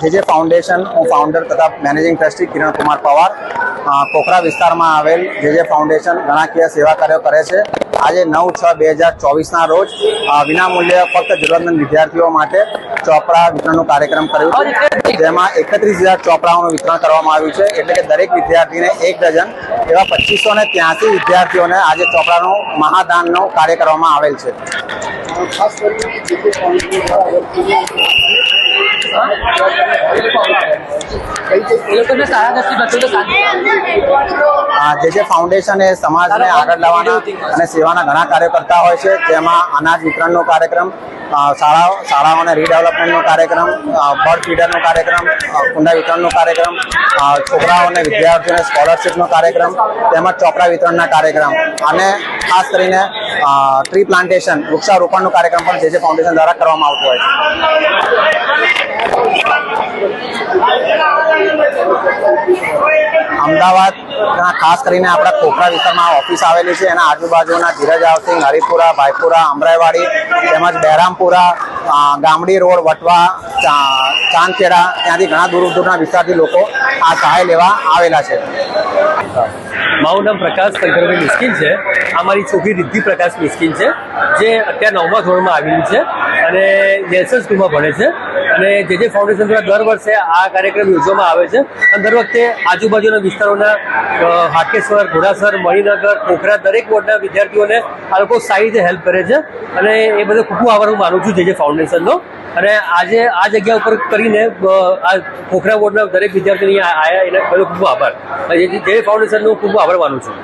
જે જે ફાઉન્ડેશન હું ફાઉન્ડર તથા મેનેજિંગ ટ્રસ્ટી કિરણ કુમાર પવાર કોકરા વિસ્તારમાં આવેલ જે જે ફાઉન્ડેશન ઘણાકીય સેવા કાર્યો કરે છે. આજે નવ છ બે હજાર ચોવીસના રોજ વિનામૂલ્ય ફક્ત જરૂરતમંદ વિદ્યાર્થીઓ માટે ચોપડા વિતરણનું કાર્યક્રમ કર્યું છે. જેમાં એકત્રીસ હજાર ચોપડાઓનું વિતરણ કરવામાં આવ્યું છે. એટલે કે દરેક વિદ્યાર્થીને એક ડઝન એવા પચીસો ને ત્યાંસી વિદ્યાર્થીઓને આજે ચોપડાનું મહાદાનનો કાર્ય કરવામાં આવેલ છે. જે જે ફાઉન્ડેશન એ સમાજને આગળ લાવવાના અને સેવાના ઘણા કાર્યો કરતા હોય છે, જેમાં અનાજ વિતરણનો કાર્યક્રમ શાળાઓ શાળાઓને રીડેવલપમેન્ટનો કાર્યક્રમ બર્ડ ફીડરનો કાર્યક્રમ કુંડા વિતરણનો કાર્યક્રમ છોકરાઓને વિદ્યાર્થીઓને સ્કોલરશીપનો કાર્યક્રમ, તેમજ ચોપડા વિતરણના કાર્યક્રમ અને ખાસ કરીને ટ્રી પ્લાન્ટેશન વૃક્ષારોપણનો કાર્યક્રમ પણ જે જે ફાઉન્ડેશન દ્વારા કરવામાં આવતો હોય છે. અમદાવાદ ખાસ કરીને આપણા ખોખરા વિસ્તારમાં ઓફિસ આવેલી છે. એના આજુબાજુના ધીરજ હાઉસિંગ હરિપુરા ભાઈપુરા, અમરાઈવાડી તેમજ બહેરામપુરા અ, ગામડી રોડ વટવા ચાંદખેડા ત્યાંથી ઘણા દૂર દૂરના વિસ્તારથી લોકો આ સહાય લેવા આવેલા છે. મારું નામ પ્રકાશ શંકરભાઈ મિસ્કિન છે. આ મારી છોકરી રિદ્ધિ પ્રકાશ મિસ્કિન છે, જે અત્યારે નવમા ધોરણમાં આવેલી છે અને નેલ્સન સ્કૂલમાં ભણે છે. અને જે જે ફાઉન્ડેશન દ્વારા દર વર્ષે આ કાર્યક્રમ યોજવામાં આવે છે અને દર વખતે આજુબાજુના વિસ્તારોના હાકેશ્વર ઘોડાસર, મણિનગર ખોખરા દરેક વોર્ડના વિદ્યાર્થીઓને આ લોકો સારી રીતે હેલ્પ કરે છે. અને એ બધો ખૂબ ખૂબ હું માનું છું જે જે ફાઉન્ડેશનનો અને આજે આ જગ્યા ઉપર કરીને આ ખોખરા બોર્ડના દરેક વિદ્યાર્થીઓ અહીંયા આવ્યા એને બધો ખૂબ આભાર. જે ફાઉન્ડેશનનો ખૂબ આભાર માનું છું.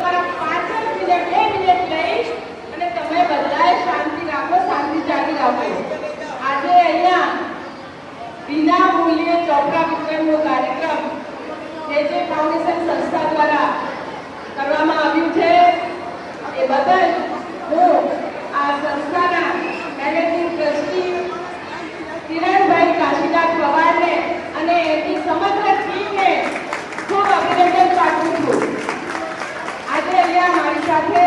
ફાઉન્ડેશન સંસ્થા દ્વારા કરવામાં આવ્યું છે, એ બદલ હું આ સંસ્થાના મેનેજિંગ ટ્રસ્ટી કિરણભાઈ કાશીનાથ પવારને અને એમની સમગ્ર ટીમને ખૂબ અભિનંદન પાઠવું છું. આજે અહીંયા મારી સાથે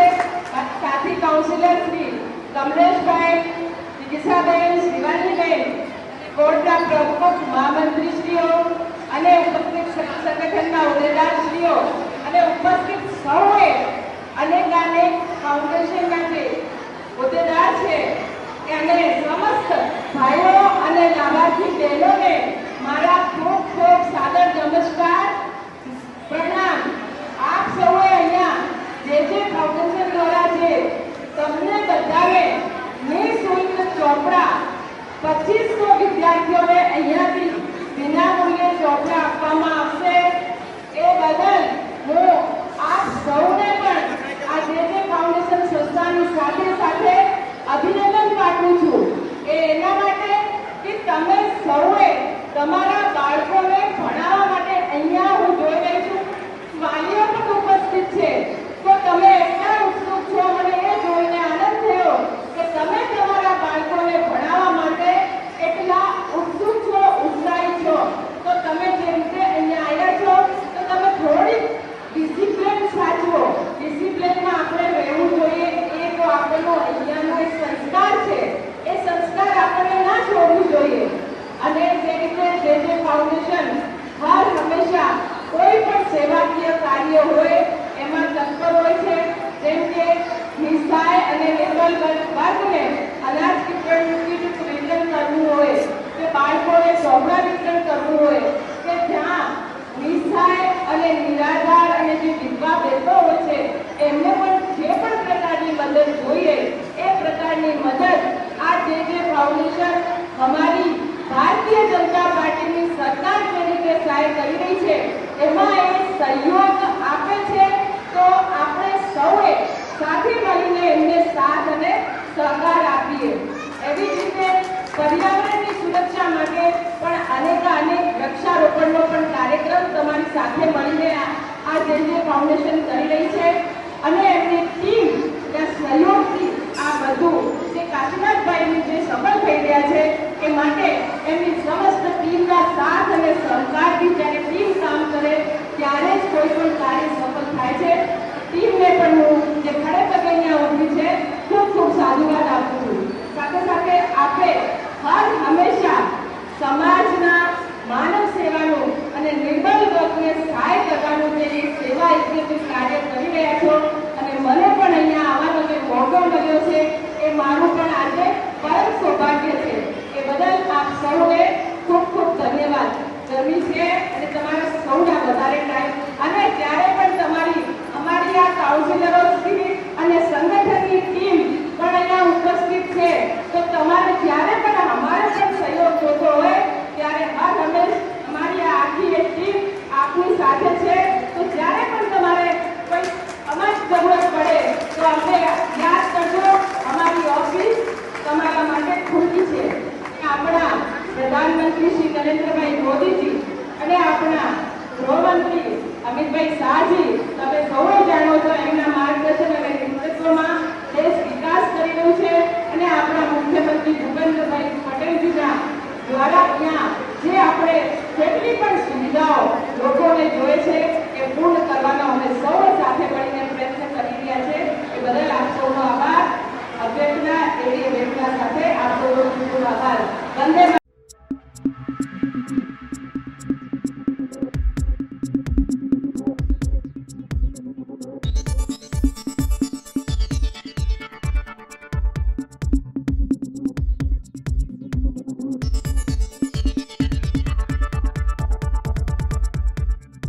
સાથી કાઉન્સિલર શ્રી કમલેશભાઈ, દિશાબેન, શિવાનીબેન, બોર્ડના પ્રમુખ મહામંત્રીશ્રીઓ અને ઉપસ્થિત સંગઠનના હોદ્દેદારશ્રીઓ અને ઉપસ્થિત સૌએ અનેકાનેક ફાઉન્ડેશનના જે હોદ્દેદાર છે એ અને સમસ્ત ભાઈઓ અને લાભાર્થી બહેનોને મારા ખૂબ ખૂબ સાદર નમસ્કાર પ્રણામ આપ સૌએ અહીંયા જે જે ફાઉન્ડેશન દ્વારા જે તમને બધાને નિઃશુલ્ક ચોપડા પચીસો વિદ્યાર્થીઓને અહીંયાથી વિનામૂલ્યે ચોપડા આપવામાં આવશે એ બદલ હું આપ સૌને પણ આ જે જે ફાઉન્ડેશન સંસ્થાની સાથે સાથે અભિનંદન પાઠવું છું એ એના માટે કે તમે સૌએ તમારા કાર્ય હોય, એમાં તત્પર હોય છે, જેમ કે નિસહાય અને નિર્બલ વર્ગને અનાજ વિતરણ વિતરણ કરવું હોય, કે બાળકોને ચોપડા વિતરણ કરવું હોય, કે જ્યાં નિસહાય અને નિરાધાર અને જે વિધવા બહેનો હોય છે, એમને પણ જે પણ પ્રકારની મદદ જોઈએ, એ પ્રકારની મદદ આ જે જે ફાઉન્ડેશન અમારી ભારતીય જનતા પાર્ટીની સરકાર તરીકે સહાય કરી રહી છે, એમાં એ સહયોગ એમને સાથ અને સહકાર આપીએ. એવી જ રીતે પર્યાવરણની સુરક્ષા માટે પણ અનેક અનેક વૃક્ષારોપણનો પણ કાર્યક્રમ તમારી સાથે મળીને આ આ જે જે ફાઉન્ડેશન કરી રહી છે અને એમની ટીમ સહયોગથી આ બધું જે કાશીનાથભાઈની જે સફળ થઈ રહ્યા છે એ માટે એમની સમસ્ત ટીમના સાથ અને સહકારથી જ્યારે ટીમ કામ કરે ત્યારે જ કોઈ પણ કાર્ય સફળ થાય છે ટીમને પણ હું જે ખડે પગે અહીંયા ઊભી છે ખૂબ ખૂબ સાધુવાદ આપું છું સાથે સાથે આપણે હર હંમેશા સમાજના માનવ સેવાનું અને નિર્બળ વર્ગને સહાય કરવાનું જે એક સેવા યજ્ઞનું કાર્ય કરી રહ્યા છો અને મને પણ અહીંયા આવવાનો જે મોકો મળ્યો છે એ મારું પણ આજે પરમ સૌભાગ્ય છે એ બદલ આપ સૌને ખૂબ ખૂબ ધન્યવાદ ગરમી છે અને તમારા સૌના વધારે ટાઈમ અને ત્યારે પણ તમારી અમારી આ કાઉન્સિલરો શ્રી અને સંગઠનની ટીમ પણ અહીંયા ઉપસ્થિત છે તો તમારે જ્યારે પણ અમારે પણ સહયોગ જોતો હોય ત્યારે હર હંમેશ અમારી આ આખી એક ટીમ આપની સાથે છે તો જ્યારે પણ તમારે કોઈ અમારી જરૂરત પડે તો અમને યાદ કરજો અમારી ઓફિસ તમારા માટે ખુલ્લી છે આપણા પ્રધાનમંત્રી શ્રી નરેન્દ્રભાઈ મોદીજી અને આપણા ગૃહમંત્રી જેટલી પણ સુવિધાઓ લોકોને જોઈએ છે એ પૂર્ણ કરવાનો અમે સૌ સાથે મળીને પ્રયત્ન કરી રહ્યા છે એ બદલ આપ આભાર એવી અભ્યર્થના સાથે આપ સૌનો ખૂબ આભાર વંદે.